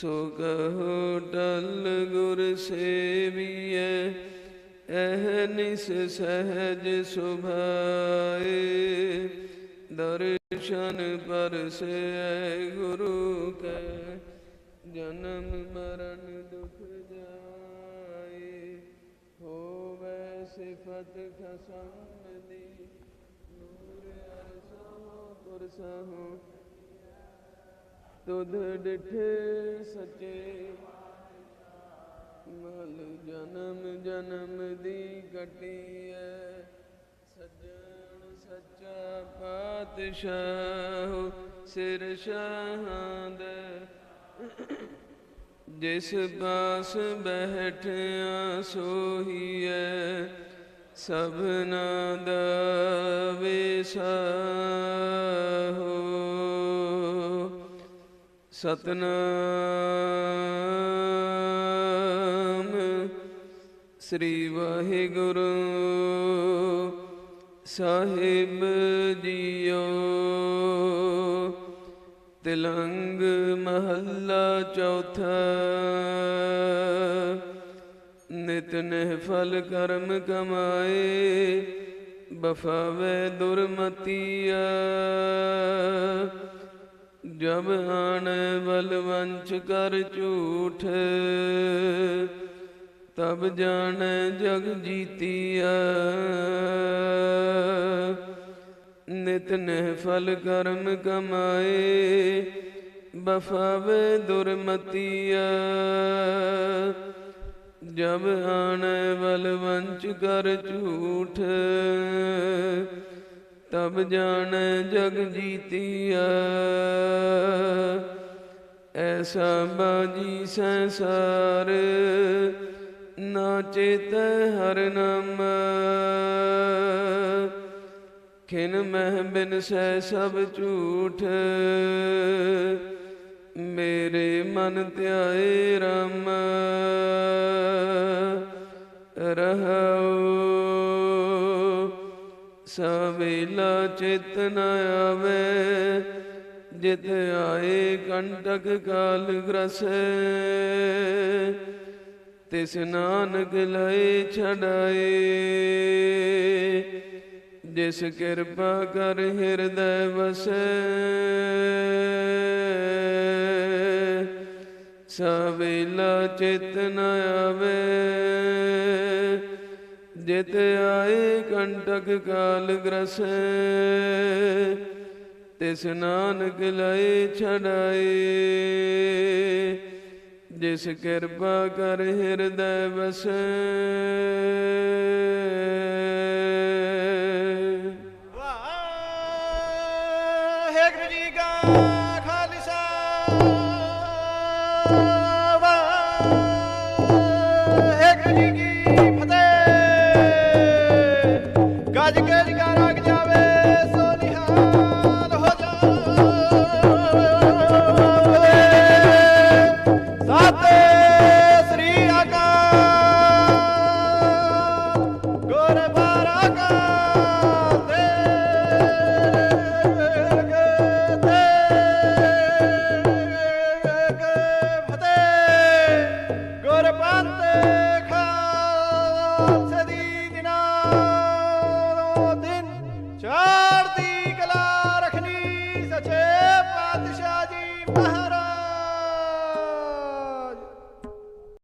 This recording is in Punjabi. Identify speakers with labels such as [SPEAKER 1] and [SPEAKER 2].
[SPEAKER 1] ਸੋ ਕਹੋ ਟਲ ਗੁਰ ਸੇਵੀਐ ਅਹਨਿਸ ਸਹਜ ਸੁਭਾਏ। ਦਰਸ਼ਨ ਪਰਸੈ ਗੁਰੂ ਕੈ, ਜਨਮ ਮਰਨ ਦੁਖ ਜਾਏ। ਹੋਵੇ ਸਿਫਤ ਖਸਮ ਦੀ ਨੂਰ ਅਰਸੋਂ ਪੁਰਸਹੁ ਤੁਧ ਡਿਠੇ ਸੱਚੇ। ਮਲ ਜਨਮ ਜਨਮ ਦੀ ਕਟੀਐ ਸਜਣ ਸੱਚਾ ਪਾਤਸ਼ਾਹ ਸਿਰ ਸ਼ਾਹਾਂ ਦੇ ਜਿਸ ਪਾਸ ਬੈਠਿਆ ਸੋਹੀਐ, ਸਭਨਾ ਦਾ ਵਿਸਾਹੋ। ਸਤਨਾਮ ਸ੍ਰੀ ਵਾਹਿਗੁਰੂ ਸਾਹਿਬ ਜੀਓ। ਤਿਲੰਗ ਮਹੱਲਾ ਚੌਥਾ। ਨਿਤ ਫਲ ਕਰਮ ਕਮਾਏ ਬਫਾਵੇ ਦੁਰਮਤੀਆ। ਜਬ ਆਣੇ ਬਲਵੰਚ ਕਰ ਝੂਠ, ਤਬ ਜਾਣ ਜਗ ਜੀਤੀਆ ਨਿਤ ਫਲ ਕਰਮ ਕਮਾਏ ਬਫਾਵੇ ਦੁਰਮਤੀਆ ਜਬ ਆਣੇ ਬਲਵੰਚ ਕਰ ਝੂਠ ਤਬ ਜਾਣ ਜਗ ਜੀਤੀਆ ਐਸਾ ਬਾਜੀ ਸੰਸਾਰ, ਨਾ ਚੇਤ ਹਰ ਨਾਮ। ਖਿਨ ਮਹਿ ਬਿਨ ਸੈ ਸਭ ਝੂਠ। ਮੇਰੇ ਮਨ ਧਿਆਏ ਰਾ ਲੀਲਾ ਚਿਤ ਨ ਆਵੇ, ਜਿਤ ਆਏ ਕੰਟਕ ਕਾਲ ਗ੍ਰਸ। ਤਿਸ ਨਾਨਕ ਲਏ ਛਡਾਏ, ਜਿਸ ਕਿਰਪਾ ਕਰ ਹਿਰਦੈ ਵਸੈ। ਸਵੇਲਾ ਚਿਤ ਨ ਆਵੇ ਜਿਤ ਆਏ ਕੰਟਕ ਕਾਲ ਗ੍ਰਸੈ, ਤਿਸ ਨਾਨਕ ਲਏ ਛੜਾਏ ਜਿਸ ਕਿਰਪਾ ਕਰ ਹਿਰਦੈ ਵਸੈ। ਵਾਹਿਗੁਰੂ ਜੀ ਕਾ levante.